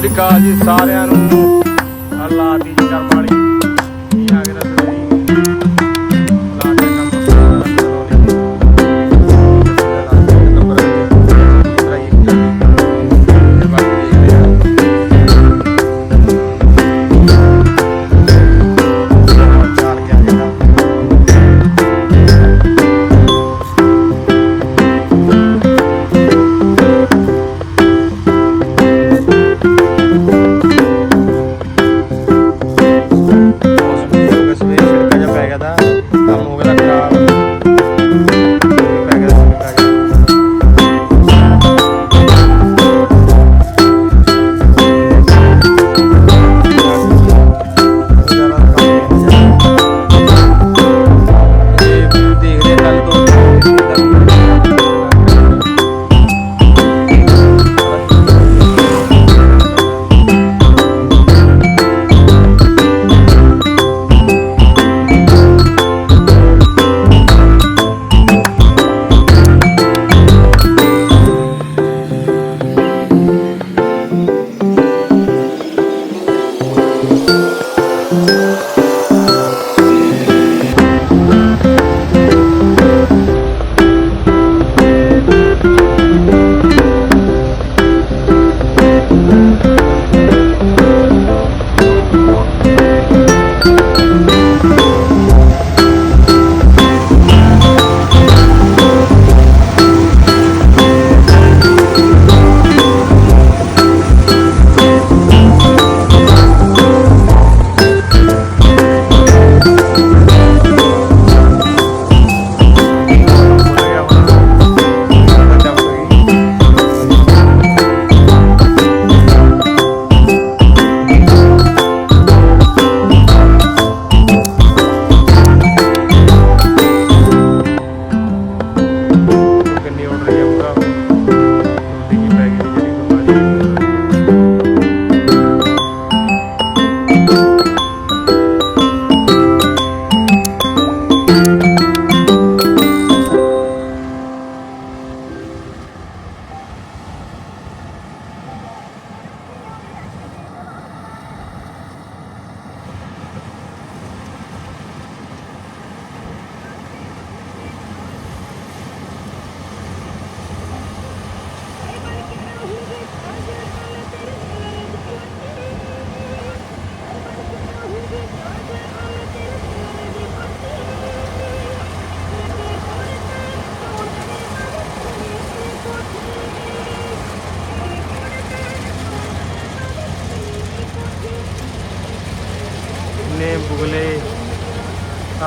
ਸ੍ਰੀ ਅਕਾਲ ਜੀ ਸਾਰਿਆਂ ਨੂੰ। ਅੱਲਾ ਦੀ ਕਰਮ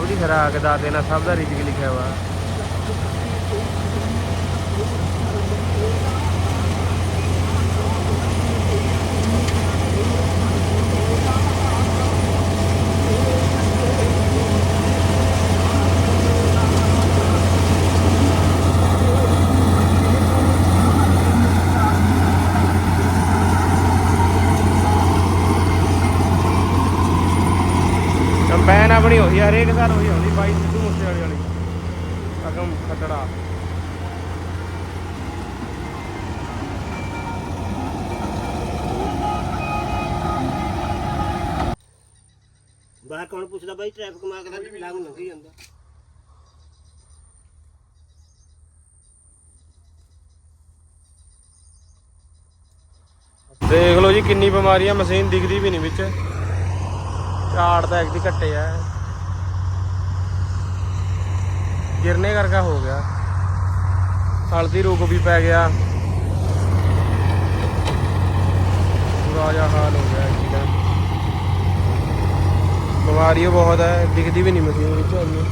ਸਭ ਦੀ ਖਰਾਕ ਦਾ ਦੇਣਾ ਸਭ ਦਾ ਰਿਜ਼ਕ ਲਿਖਿਆ ਵਾ। ਆਪਣੀ ਹੋਈ ਆ ਹਰੇਕ ਸਾਲ ਹੋਈ ਆਉਂਦੀ ਬਾਈ ਸਿੱਧੂ ਮੂਸੇ ਵਾਲੀ। ਵਾਲੀ ਅਗਮ ਖੱਟੜਾ। ਬਾਹਰ ਕੌਣ ਪੁੱਛਦਾ ਬਾਈ? ਟ੍ਰੈਫਿਕ ਮਾਰ ਕੇ ਤਾਂ ਲਾਗੂ ਲੰਘੀ ਜਾਂਦਾ। ਦੇਖ ਲਓ ਜੀ ਕਿੰਨੀ ਬਿਮਾਰੀ ਆ ਮਸ਼ੀਨ ਦਿਖਦੀ ਵੀ ਨਹੀਂ ਵਿੱਚ। ਝਾੜ ਤਾਂ ਐਕਦੀ ਘੱਟੇ ਆ। ਗਿਰਨੇ ਕਰਕੇ ਹੋ ਗਿਆ। ਹਲਦੀ ਰੋਗ ਵੀ ਪੈ ਗਿਆ। ਬੁਰਾ ਜਿਹਾ ਹਾਲ ਹੋ ਗਿਆ ਜੀ ਦਾ ਬਿਮਾਰੀ ਬਹੁਤ ਹੈ, ਦਿਖਦੀ ਵੀ ਨਹੀਂ ਮਸ਼ੀਨ ਵਿੱਚ ਇੰਨੀ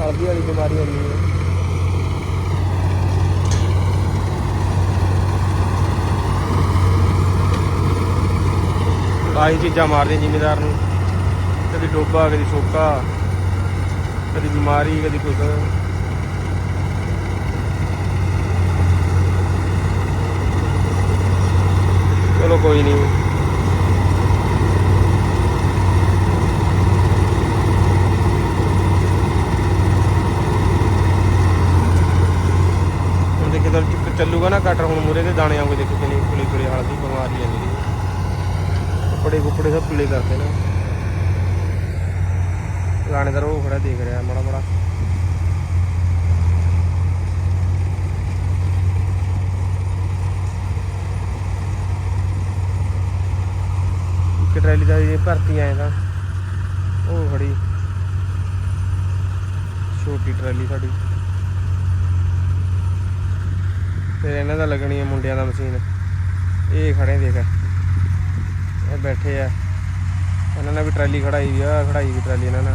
ਹਲਦੀ ਵਾਲੀ ਬਿਮਾਰੀ ਇੰਨੀ ਹੈ। ਆਹੀ ਚੀਜ਼ਾਂ ਮਾਰਦੀਆਂ ਜ਼ਿਮੀਦਾਰ ਨੂੰ। ਕਦੀ ਡੋਬਾ, ਕਦੀ ਸੋਕਾ। ਕਦੀ ਬਿਮਾਰੀ, ਕਦੀ ਕੁਝ ਚਲੋ ਕੋਈ ਨਹੀਂ ਹੁਣ ਦੇਖੇ ਤਾਂ ਚੱਲੂਗਾ ਨਾ ਕਟਰ ਹੁਣ ਮੂਰੇ ਦੇ ਦਾਣੇ ਆਉਂਗੇ ਦੇਖੋ ਕਿੰਨੀ ਕੁਲੀ ਕੁਲੀ ਦੀ ਬਿਮਾਰੀ ਆ ਜਿਹੜੀ। ਕੱਪੜੇ ਕੁੱਪੜੇ ਸਭ ਪੀਲੇ ਕਰਦੇ ਨੇ। ਲਾਣੇਦਾਰ ਉਹ ਖੜਾ ਦੇਖ ਰਿਹਾ ਮਾੜਾ ਮਾੜਾ। ਇੱਕ ਟਰੈਲੀ ਦਾ ਇਹ ਭਰਤੀ ਆਏ ਤਾਂ ਉਹ ਖੜੀ। ਛੋਟੀ ਟਰੈਲੀ ਸਾਡੀ। ਫਿਰ ਇਹਨਾਂ ਦਾ ਲੱਗਣੀ ਹੈ ਮੁੰਡਿਆਂ ਦਾ ਮਸ਼ੀਨ। ਇਹ ਖੜੇ ਦੇਖ। ਇਹ ਬੈਠੇ ਆ। ਇਹਨਾਂ ਨੇ ਵੀ ਟਰਾਲੀ ਖੜਾਈ ਵੀ ਆ, ਖੜਾਈ ਵੀ ਟਰਾਲੀ ਇਹਨਾਂ ਨੇ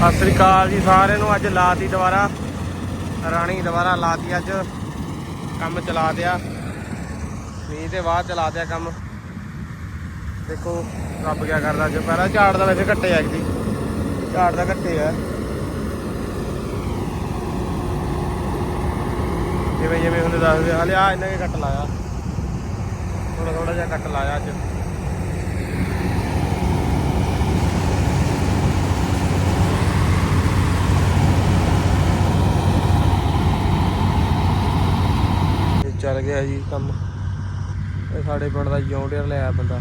ਸਤਿ ਸ੍ਰੀ ਅਕਾਲ ਜੀ ਸਾਰਿਆਂ ਨੂੰ, ਅੱਜ ਲਾਤੀ ਦੁਬਾਰਾ। ਰਾਣੀ ਦੁਬਾਰਾ ਲਾਤੀ ਅੱਜ। ਕੰਮ ਚਲਾ ਦਿਆ। ਮੀਂਹ ਤੇ ਬਾਅਦ ਚਲਾ ਦਿਆ ਕੰਮ। ਦੇਖੋ ਰੱਬ ਕਿਆ ਕਰਦਾ ਅੱਜ। ਪਹਿਲਾਂ ਝਾੜ ਦਾ ਵੈਸੇ ਘੱਟੇ ਆ ਜੀ। ਝਾੜ ਦਾ ਘੱਟੇ ਆ। ਜਿਵੇਂ ਜਿਵੇਂ ਹੁੰਦੇ ਦੱਸਦੇ ਹਲੇ ਆ ਇਹਨਾਂ ਨੇ ਕੱਟ ਲਾਇਆ। ਥੋੜਾ ਥੋੜਾ ਜਿਹਾ ਕੱਟ ਲਾਇਆ ਅੱਜ ਇਹ ਚੱਲ ਗਿਆ ਜੀ ਕੰਮ। ਇਹ ਸਾਡੇ ਪਿੰਡ ਦਾ ਜੌਂਡੀਅਰ ਲਿਆ ਬੰਦਾ।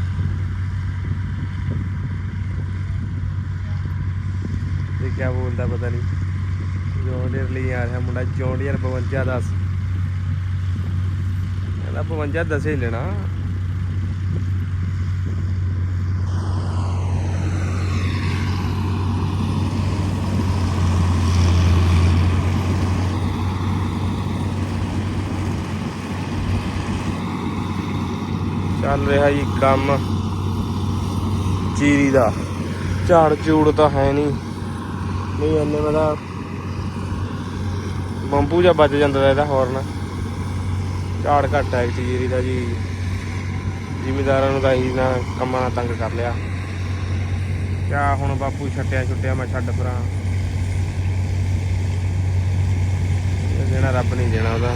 ਇਹ ਕੀ ਬੋਲਦਾ ਪਤਾ ਨਹੀਂ ਜੌਂਡੀਅਰ ਲਈ ਆ ਰਿਹਾ ਮੁੰਡਾ ਜੌਂਡੀਅਰ 52 10 ਇਹਦਾ 52 10 ਹੀ ਲੈਣਾ। ਚੱਲ ਰਿਹਾ ਜੀ ਕੰਮ। ਚੀਰੀ ਦਾ। ਝਾੜ ਝੂੜ ਤਾਂ ਹੈ ਨਹੀਂ। ਨਹੀਂ, ਇੰਨੇ ਮਦਾ ਬੰਬੂ ਜਾਂ ਵੱਜ ਜਾਂਦਾ ਇਹਦਾ ਹੌਰਨ ਝਾੜ ਘੱਟ ਹੈ ਜੀਰੀ ਦਾ ਜੀ। ਜ਼ਿਮੀਦਾਰਾਂ ਨੂੰ ਤਾਂ ਹੀ ਨਾ ਕੰਮਾਂ ਨਾਲ ਤੰਗ ਕਰ ਲਿਆ। ਕਿਆ ਹੁਣ ਬਾਪੂ ਛੱਟਿਆ ਛੁੱਟਿਆ ਮੈਂ ਛੱਡ ਪਰਾਂ। ਦੇਣਾ ਰੱਬ ਨਹੀਂ ਦੇਣਾ ਉਹਦਾ।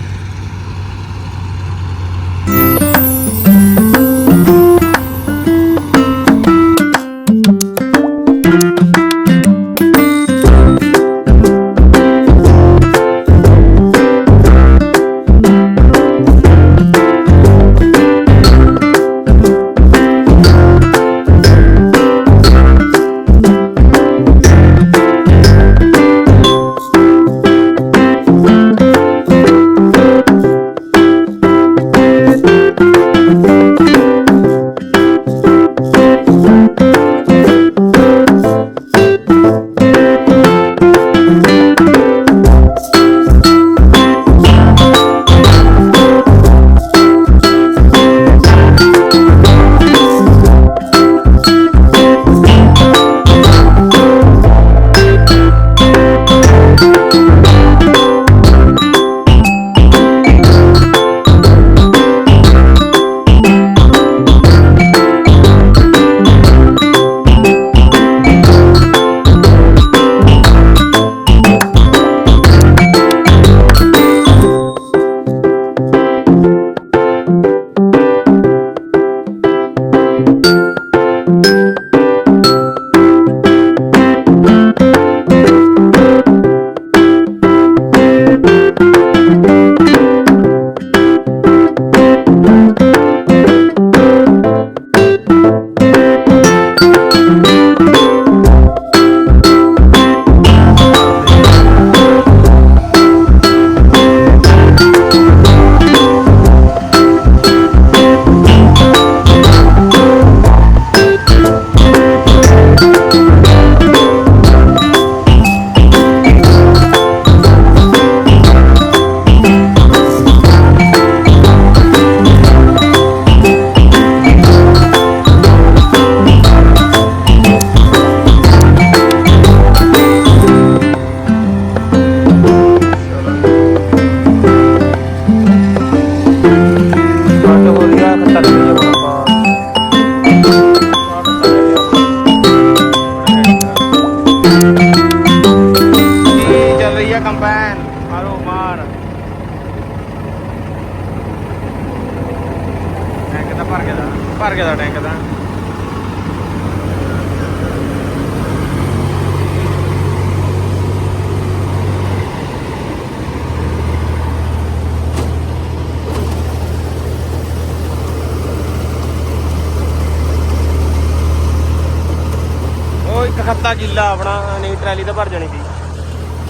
ਖੱਤਾ ਗਿੱਲਾ ਆਪਣਾ ਨਹੀਂ ਟਰਾਲੀ ਤਾਂ ਭਰ ਜਾਣੀ ਸੀ।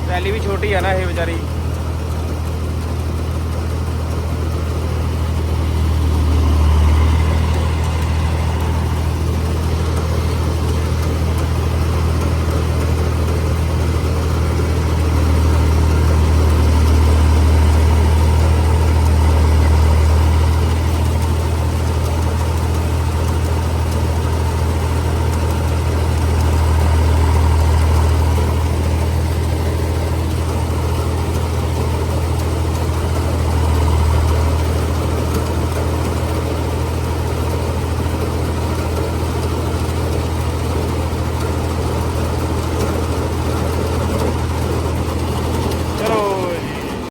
ਟਰਾਲੀ ਵੀ ਛੋਟੀ ਆ ਨਾ ਇਹ ਵਿਚਾਰੀ।